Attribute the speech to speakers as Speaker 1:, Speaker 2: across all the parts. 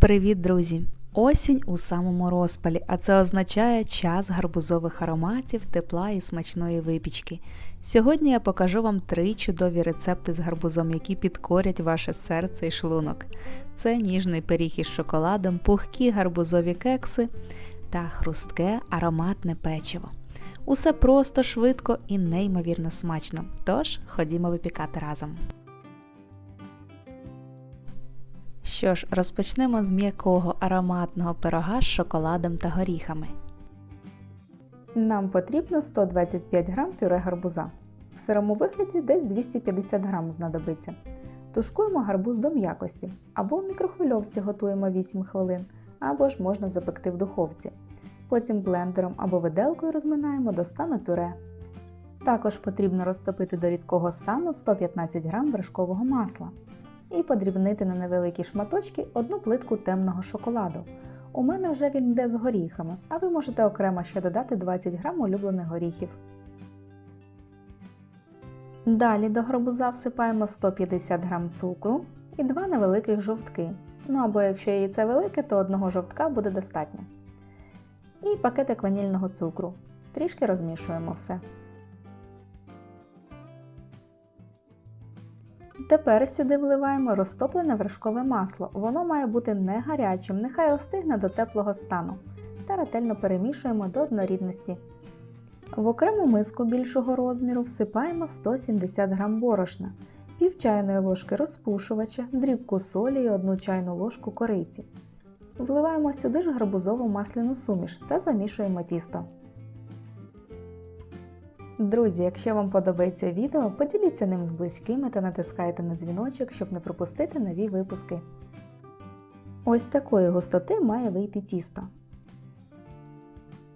Speaker 1: Привіт, друзі! Осінь у самому розпалі, а це означає час гарбузових ароматів, тепла і смачної випічки. Сьогодні я покажу вам три чудові рецепти з гарбузом, які підкорять ваше серце і шлунок. Це ніжний пиріг із шоколадом, пухкі гарбузові кекси та хрустке ароматне печиво. Усе просто, швидко і неймовірно смачно. Тож ходімо випікати разом. Що ж, розпочнемо з м'якого ароматного пирога з шоколадом та горіхами. Нам потрібно 125 г пюре гарбуза. В сирому вигляді десь 250 г знадобиться. Тушкуємо гарбуз до м'якості, або в мікрохвильовці готуємо 8 хвилин, або ж можна запекти в духовці. Потім блендером або виделкою розминаємо до стану пюре. Також потрібно розтопити до рідкого стану 115 г вершкового масла і подрібнити на невеликі шматочки одну плитку темного шоколаду. У мене вже він йде з горіхами, а ви можете окремо ще додати 20 г улюблених горіхів. Далі до гарбуза всипаємо 150 г цукру і 2 невеликих жовтки. Ну або якщо яйце велике, то одного жовтка буде достатньо. І пакетик ванільного цукру. Трішки розмішуємо все. Тепер сюди вливаємо розтоплене вершкове масло. Воно має бути не гарячим, нехай остигне до теплого стану. Та ретельно перемішуємо до однорідності. В окрему миску більшого розміру всипаємо 170 г борошна, пів чайної ложки розпушувача, дрібку солі і 1 чайну ложку кориці. Вливаємо сюди ж гарбузову масляну суміш та замішуємо тісто. Друзі, якщо вам подобається відео, поділіться ним з близькими та натискайте на дзвіночок, щоб не пропустити нові випуски. Ось такої густоти має вийти тісто.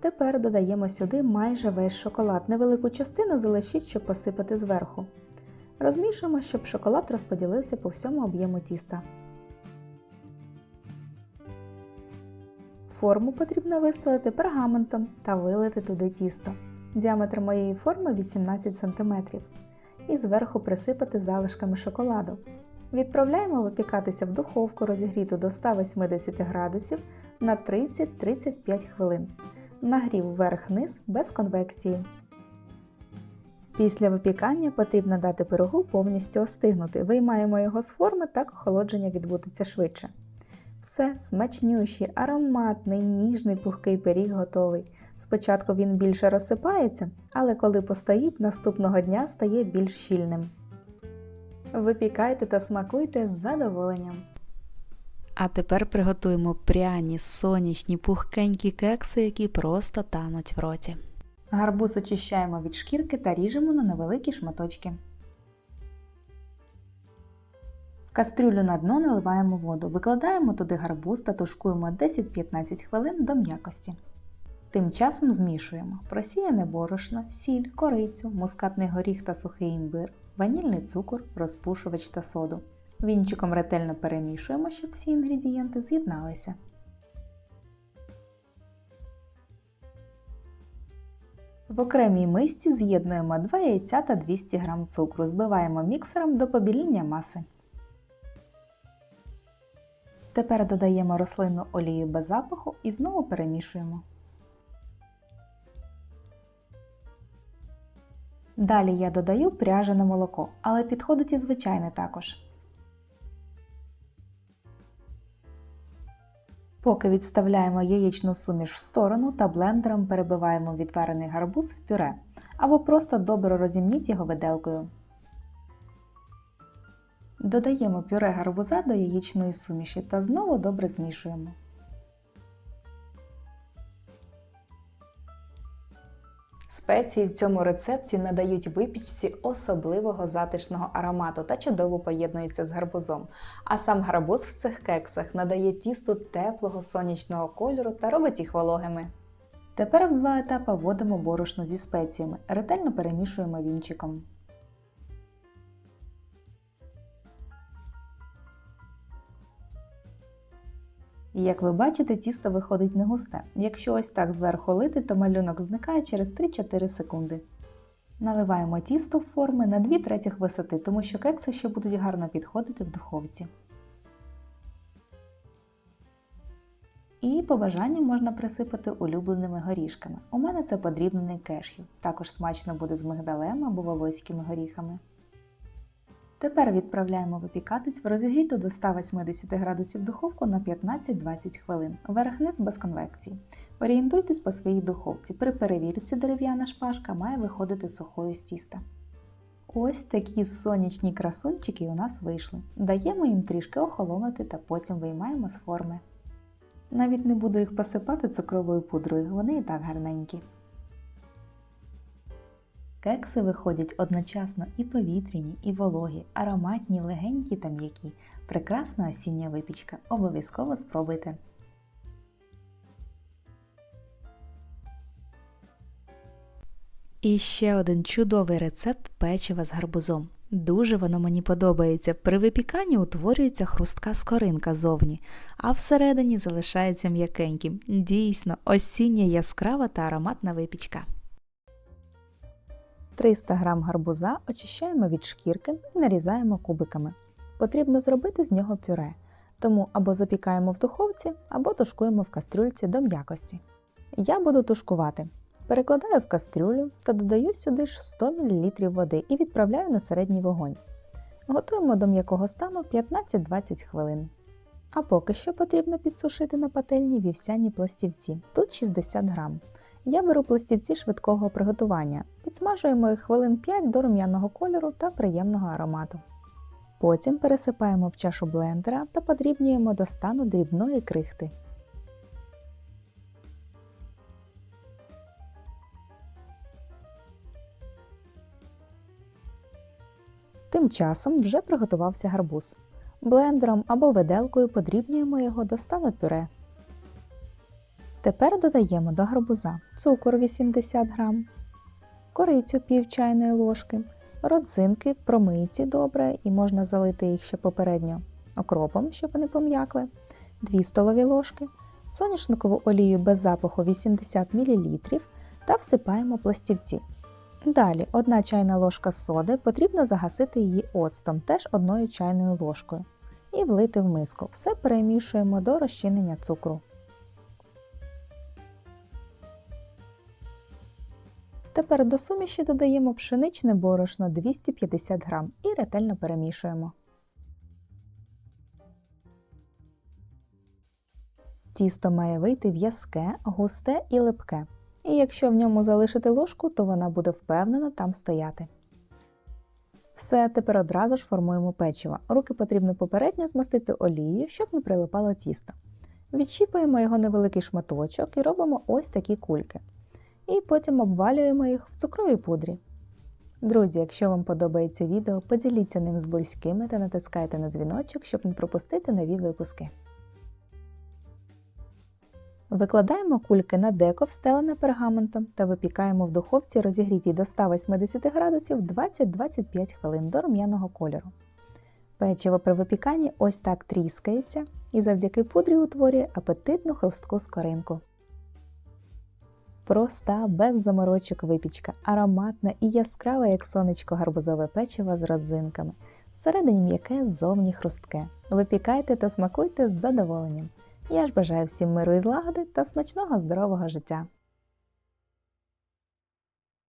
Speaker 1: Тепер додаємо сюди майже весь шоколад. Невелику частину залишіть, щоб посипати зверху. Розмішуємо, щоб шоколад розподілився по всьому об'єму тіста. Форму потрібно вистелити пергаментом та вилити туди тісто. Діаметр моєї форми 18 см і зверху присипати залишками шоколаду. Відправляємо випікатися в духовку розігріту до 180 градусів на 30-35 хвилин. Нагрів вверх-низ без конвекції. Після випікання потрібно дати пирогу повністю остигнути. Виймаємо його з форми, так охолодження відбудеться швидше. Все, смачнющий, ароматний, ніжний пухкий пиріг готовий. Спочатку він більше розсипається, але коли постоїть, наступного дня стає більш щільним. Випікайте та смакуйте з задоволенням. А тепер приготуємо пряні, сонячні, пухкенькі кекси, які просто тануть в роті. Гарбуз очищаємо від шкірки та ріжемо на невеликі шматочки. В кастрюлю на дно наливаємо воду, викладаємо туди гарбуз та тушкуємо 10-15 хвилин до м'якості. Тим часом змішуємо просіяне борошно, сіль, корицю, мускатний горіх та сухий імбир, ванільний цукор, розпушувач та соду. Вінчиком ретельно перемішуємо, щоб всі інгредієнти з'єдналися. В окремій мисці з'єднуємо 2 яйця та 200 г цукру, збиваємо міксером до побіління маси. Тепер додаємо рослинну олію без запаху і знову перемішуємо. Далі я додаю пряжене молоко, але підходить і звичайне також. Поки відставляємо яєчну суміш в сторону та блендером перебиваємо відварений гарбуз в пюре або просто добре розімніть його виделкою. Додаємо пюре гарбуза до яєчної суміші та знову добре змішуємо. Спеції в цьому рецепті надають випічці особливого затишного аромату та чудово поєднуються з гарбузом. А сам гарбуз в цих кексах надає тісту теплого сонячного кольору та робить їх вологими. Тепер в два етапи вводимо борошно зі спеціями, ретельно перемішуємо вінчиком. І як ви бачите, тісто виходить не густе. Якщо ось так зверху лити, то малюнок зникає через 3-4 секунди. Наливаємо тісто в форми на 2 третіх висоти, тому що кекси ще будуть гарно підходити в духовці. І по бажанню можна присипати улюбленими горішками. У мене це подрібнений кешю. Також смачно буде з мигдалем або волоськими горіхами. Тепер відправляємо випікатись в розігріту до 180 градусів духовку на 15-20 хвилин. Верх-низ без конвекції. Орієнтуйтесь по своїй духовці. При перевірці дерев'яна шпажка має виходити сухою з тіста. Ось такі сонячні красунчики у нас вийшли. Даємо їм трішки охолонути та потім виймаємо з форми. Навіть не буду їх посипати цукровою пудрою, вони і так гарненькі. Кекси виходять одночасно і повітряні, і вологі, ароматні, легенькі та м'які. Прекрасна осіння випічка. Обов'язково спробуйте. І ще один чудовий рецепт печива з гарбузом. Дуже воно мені подобається. При випіканні утворюється хрустка скоринка зовні, а всередині залишається м'якеньким. Дійсно, осіння яскрава та ароматна випічка. 300 г гарбуза очищаємо від шкірки і нарізаємо кубиками. Потрібно зробити з нього пюре, тому або запікаємо в духовці, або тушкуємо в кастрюльці до м'якості. Я буду тушкувати. Перекладаю в кастрюлю та додаю сюди ж 100 мл води і відправляю на середній вогонь. Готуємо до м'якого стану 15-20 хвилин. А поки що потрібно підсушити на пательні вівсяні пластівці, тут 60 грам. Я беру пластівці швидкого приготування, підсмажуємо їх хвилин 5 до рум'яного кольору та приємного аромату. Потім пересипаємо в чашу блендера та подрібнюємо до стану дрібної крихти. Тим часом вже приготувався гарбуз. Блендером або виделкою подрібнюємо його до стану пюре. Тепер додаємо до гарбуза цукор 80 г, корицю пів чайної ложки, родзинки промиті добре і можна залити їх ще попередньо окропом, щоб вони пом'якли, 2 столові ложки, соняшникову олію без запаху 80 мл та всипаємо пластівці. Далі 1 чайна ложка соди потрібно загасити її оцтом, теж 1 чайною ложкою, і влити в миску. Все перемішуємо до розчинення цукру. Тепер до суміші додаємо пшеничне борошно 250 г і ретельно перемішуємо. Тісто має вийти в'язке, густе і липке. І якщо в ньому залишити ложку, то вона буде впевнено там стояти. Все, тепер одразу ж формуємо печиво. Руки потрібно попередньо змастити олією, щоб не прилипало тісто. Відщіпуємо його невеликий шматочок і робимо ось такі кульки. І потім обвалюємо їх в цукровій пудрі. Друзі, якщо вам подобається відео, поділіться ним з близькими та натискайте на дзвіночок, щоб не пропустити нові випуски. Викладаємо кульки на деко, встелене пергаментом та випікаємо в духовці розігрітій до 180 градусів 20-25 хвилин до рум'яного кольору. Печиво при випіканні ось так тріскається і завдяки пудрі утворює апетитну хрустку скоринку. Проста, без заморочок випічка, ароматна і яскрава, як сонечко гарбузове печиво з родзинками. Всередині м'яке, ззовні хрустке. Випікайте та смакуйте з задоволенням. Я ж бажаю всім миру і злагоди та смачного здорового життя!